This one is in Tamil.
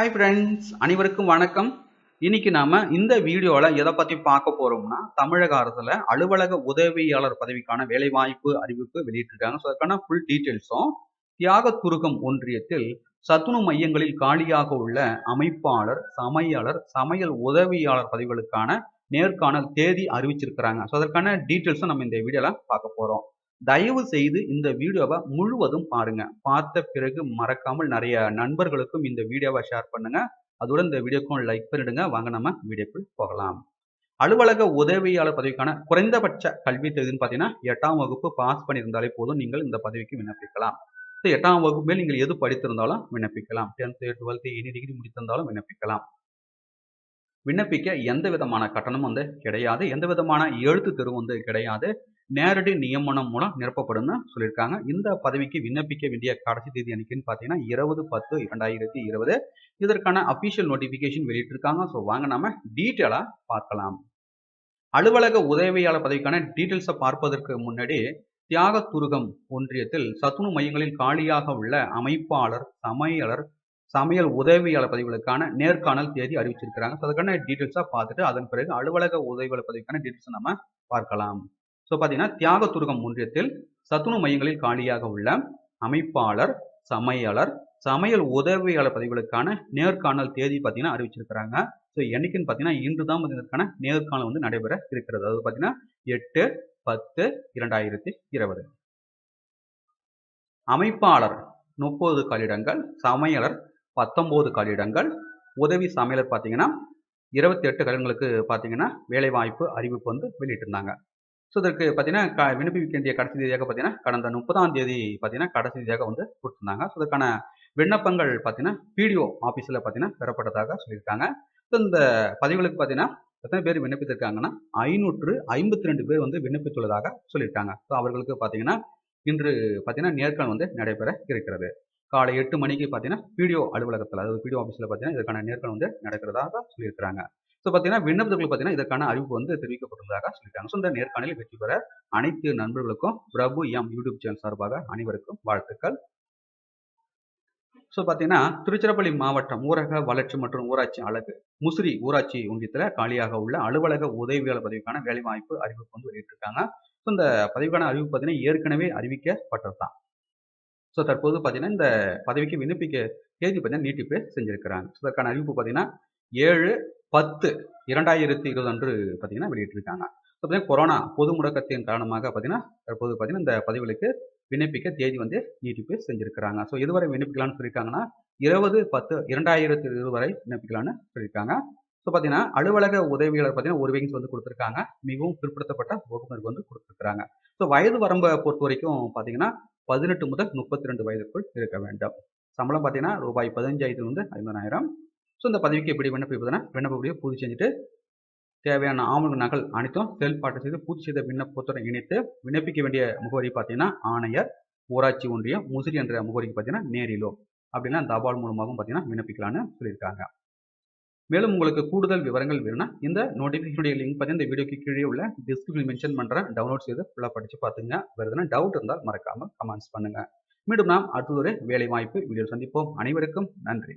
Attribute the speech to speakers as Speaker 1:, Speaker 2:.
Speaker 1: ஹாய் ஃப்ரெண்ட்ஸ் அனைவருக்கும் வணக்கம். இன்னைக்கு நாம இந்த வீடியோவில் எதை பற்றி பார்க்க போறோம்னா தமிழக அரசுல அலுவலக உதவியாளர் பதவிக்கான வேலைவாய்ப்பு அறிவிப்பு வெளியிட்டிருக்காங்க. ஸோ அதுக்கான ஃபுல் டீட்டெயில்ஸும் தியாகத்துருகம் ஒன்றியத்தில் சத்துணவு மையங்களில் காலியாக உள்ள அமைப்பாளர் சமையலர் சமையல் உதவியாளர் பதவிகளுக்கான நேர்காணல் தேதி அறிவிச்சிருக்கிறாங்க. ஸோ அதற்கான டீட்டெயில்ஸும் நம்ம இந்த வீடியோவில் பார்க்க போறோம். தயவு செய்து இந்த வீடியோவை முழுவதும் பாருங்க. பார்த்த பிறகு மறக்காமல் நிறைய நண்பர்களுக்கும் இந்த வீடியோவை ஷேர் பண்ணுங்க. அதோட இந்த வீடியோக்கும் லைக் பண்ணிடுங்க. வாங்க நம்ம வீடியோக்குள் போகலாம். அலுவலக உதவியாளர் பதவிக்கான குறைந்தபட்ச கல்வி தகுதின்னு பார்த்தீங்கன்னா எட்டாம் வகுப்பு பாஸ் பண்ணியிருந்தாலே போதும். நீங்கள் இந்த பதவிக்கு விண்ணப்பிக்கலாம். ஸோ எட்டாம் வகுப்பு மேல் நீங்கள் எது படித்திருந்தாலும் விண்ணப்பிக்கலாம். டென்த்து டுவெல்த்து எனி டிகிரி முடித்திருந்தாலும் விண்ணப்பிக்கலாம். விண்ணப்பிக்க எந்த விதமான கட்டணம் வந்து கிடையாது. எந்த விதமான எழுத்து தெரு வந்து கிடையாது. நேரடி நியமனம் மூலம் நிரப்பப்படும்னு சொல்லியிருக்காங்க. இந்த பதவிக்கு விண்ணப்பிக்க வேண்டிய கடைசி தேதி அன்னைக்குன்னு பார்த்தீங்கன்னா இருபது பத்து இரண்டாயிரத்தி இருபது. இதற்கான அபிஷியல் நோட்டிஃபிகேஷன் வெளியிட்டிருக்காங்க. ஸோ வாங்க நாம டீட்டெயிலாக பார்க்கலாம். அலுவலக உதவியாளர் பதவிக்கான டீட்டெயில்ஸை பார்ப்பதற்கு முன்னாடி தியாகத்துருகம் ஒன்றியத்தில் சத்துணவு மையங்களில் காலியாக உள்ள அமைப்பாளர் சமையலர் சமையல் உதவியாளர் பதவிகளுக்கான நேர்காணல் தேதி அறிவிச்சிருக்கிறாங்க. அதுக்கான டீட்டெயில்ஸாக பார்த்துட்டு அதன் பிறகு அலுவலக உதவியாளர் பதவிக்கான டீட்டெயில்ஸை நம்ம பார்க்கலாம். ஸோ பார்த்தீங்கன்னா தியாக துருகம் ஒன்றியத்தில் சத்துணவு மையங்களில் காலியாக உள்ள அமைப்பாளர் சமையலர் சமையல் உதவியாளர் பதவிகளுக்கான நேர்காணல் தேதி பார்த்தீங்கன்னா அறிவிச்சிருக்கிறாங்க. ஸோ என்னைக்குன்னு பார்த்தீங்கன்னா இன்று தான் இதற்கான நேர்காணல் வந்து நடைபெற இருக்கிறது. அது பார்த்தீங்கன்னா எட்டு பத்து இரண்டாயிரத்தி இருபது. அமைப்பாளர் முப்பது காலிடங்கள். சமையலர் பத்தொம்போது காலிடங்கள். உதவி சமையலர் பார்த்தீங்கன்னா இருபத்தி எட்டு காலிடங்களுக்கு பார்த்தீங்கன்னா வேலைவாய்ப்பு அறிவிப்பு வந்து வெளியிட்டிருந்தாங்க. ஸோ இதற்கு பார்த்தீங்கன்னா க விண்ணப்பிக்க வேண்டிய கடைசி தேதியாக பார்த்தீங்கன்னா கடந்த முப்பதாம் தேதி பார்த்தீங்கன்னா கடைசி தேதியாக வந்து கொடுத்துருந்தாங்க. ஸோ இதற்கான விண்ணப்பங்கள் பார்த்தீங்கன்னா பிடிஓ ஆஃபீஸில் பார்த்தீங்கன்னா பெறப்பட்டதாக சொல்லியிருக்காங்க. ஸோ இந்த பதிவுகளுக்கு பார்த்தீங்கன்னா எத்தனை பேர் விண்ணப்பித்திருக்காங்கன்னா ஐநூற்று ஐம்பத்தி ரெண்டு பேர் வந்து விண்ணப்பித்துள்ளதாக சொல்லியிருக்காங்க. ஸோ அவர்களுக்கு பார்த்தீங்கன்னா இன்று பார்த்தீங்கன்னா நேர்காணல் வந்து நடைபெற இருக்கிறது. காலை எட்டு மணிக்கு பார்த்தீங்கன்னா பிடிஓ அலுவலகத்தில் அதாவது பிடிஓ ஆஃபீஸில் பார்த்தீங்கன்னா இதற்கான நேர்காணல் வந்து நடக்கிறதாக சொல்லியிருக்கிறாங்க. ஸோ பார்த்தீங்கன்னா விண்ணப்பத்துக்கு பார்த்தீங்கன்னா இதற்கான அறிவிப்பு வந்து தெரிவிக்கப்பட்டுள்ளதாக சொல்லியிருக்காங்க ஸோ இந்த நேர்காணலில் வெற்றி பெற அனைத்து நண்பர்களுக்கும் பிரபு எம் யூடியூப் சேனல் சார்பாக அனைவருக்கும் வாழ்த்துக்கள். ஸோ பார்த்தீங்கன்னா திருச்சிராப்பள்ளி மாவட்டம் ஊரக வளர்ச்சி மற்றும் ஊராட்சி அழகு முசிறி ஊராட்சி ஒன்றியத்தில் காலியாக உள்ள அலுவலக உதவியாளர் பதவிக்கான வேலைவாய்ப்பு அறிவிப்பு வந்து வெளியிட்டிருக்காங்க. ஸோ இந்த பதவிக்கான அறிவிப்பு பார்த்தீங்கன்னா ஏற்கனவே அறிவிக்கப்பட்டதுதான். ஸோ தற்போது பார்த்தீங்கன்னா இந்த பதவிக்கு விண்ணப்பிக்க தேதி பார்த்தீங்கன்னா நீட்டிப்பு செஞ்சிருக்கிறாங்க. ஸோ அதற்கான அறிவிப்பு பார்த்தீங்கன்னா ஏழு பத்து இரண்டாயிரத்தி இருபது அன்று பார்த்தீங்கன்னா வெளியிட்டிருக்காங்க. ஸோ பார்த்தீங்கன்னா கொரோனா பொது முடக்கத்தின் காரணமாக பார்த்தீங்கன்னா தற்போது பார்த்தீங்கன்னா இந்த பதிவுகளுக்கு விண்ணப்பிக்க தேதி வந்து நீட்டிப்பு செஞ்சிருக்கிறாங்க. ஸோ இதுவரை விண்ணப்பிக்கலாம்னு சொல்லியிருக்காங்கன்னா இருபது பத்து இரண்டாயிரத்தி இருபது வரை விண்ணப்பிக்கலாம்னு சொல்லியிருக்காங்க. ஸோ பார்த்தீங்கன்னா அலுவலக உதவியாளர் பார்த்தீங்கன்னா ஒரு வேகன்ஸ் வந்து கொடுத்துருக்காங்க. மிகவும் பிற்படுத்தப்பட்ட வகுப்பினருக்கு வந்து கொடுத்துருக்காங்க ஸோ வயது வரம்பை பொறுத்த வரைக்கும் பார்த்தீங்கன்னா பதினெட்டு முதல் முப்பத்தி ரெண்டு வயதுக்குள் இருக்க வேண்டும். சம்பளம் பார்த்தீங்கன்னா ரூபாய் பதினஞ்சாயிரத்துலேருந்து ஐம்பதாயிரம். ஸோ இந்த பதவிக்கு எப்படி விண்ணப்பிப்பதுன்னா விண்ணப்பப்படியே பூர்த்தி செஞ்சுட்டு தேவையான ஆவண நகல் அனைத்தும் செயல்பாட்டை செய்து பூர்த்தி செய்த விண்ணப்பத்துடன் இணைத்து விண்ணப்பிக்க வேண்டிய முகவரி பார்த்தீங்கன்னா ஆணையர் ஊராட்சி ஒன்றியம் முசிறி என்ற முகவரிக்கு பார்த்தீங்கன்னா நேரிலோ அப்படின்னா தபால் மூலமாகவும் பார்த்தீங்கன்னா விண்ணப்பிக்கலாம்னு சொல்லியிருக்காங்க. மேலும் உங்களுக்கு கூடுதல் விவரங்கள் வேணும்னா இந்த நோட்டிஃபிகேஷனுடைய லிங்க் பார்த்தீங்கன்னா இந்த வீடியோக்கு கீழே உள்ள டிஸ்கிரிப்ஷன் மென்ஷன் பண்ணுறேன் டவுன்லோட் செய்து ஃபுல்லாக படித்து பார்த்துங்க. வருதுன்னா டவுட் இருந்தால் மறக்காமல் கமெண்ட்ஸ் பண்ணுங்கள் மீண்டும் நாம் அடுத்ததொரு வேலை வாய்ப்பு வீடியோ சந்திப்போம். அனைவருக்கும் நன்றி.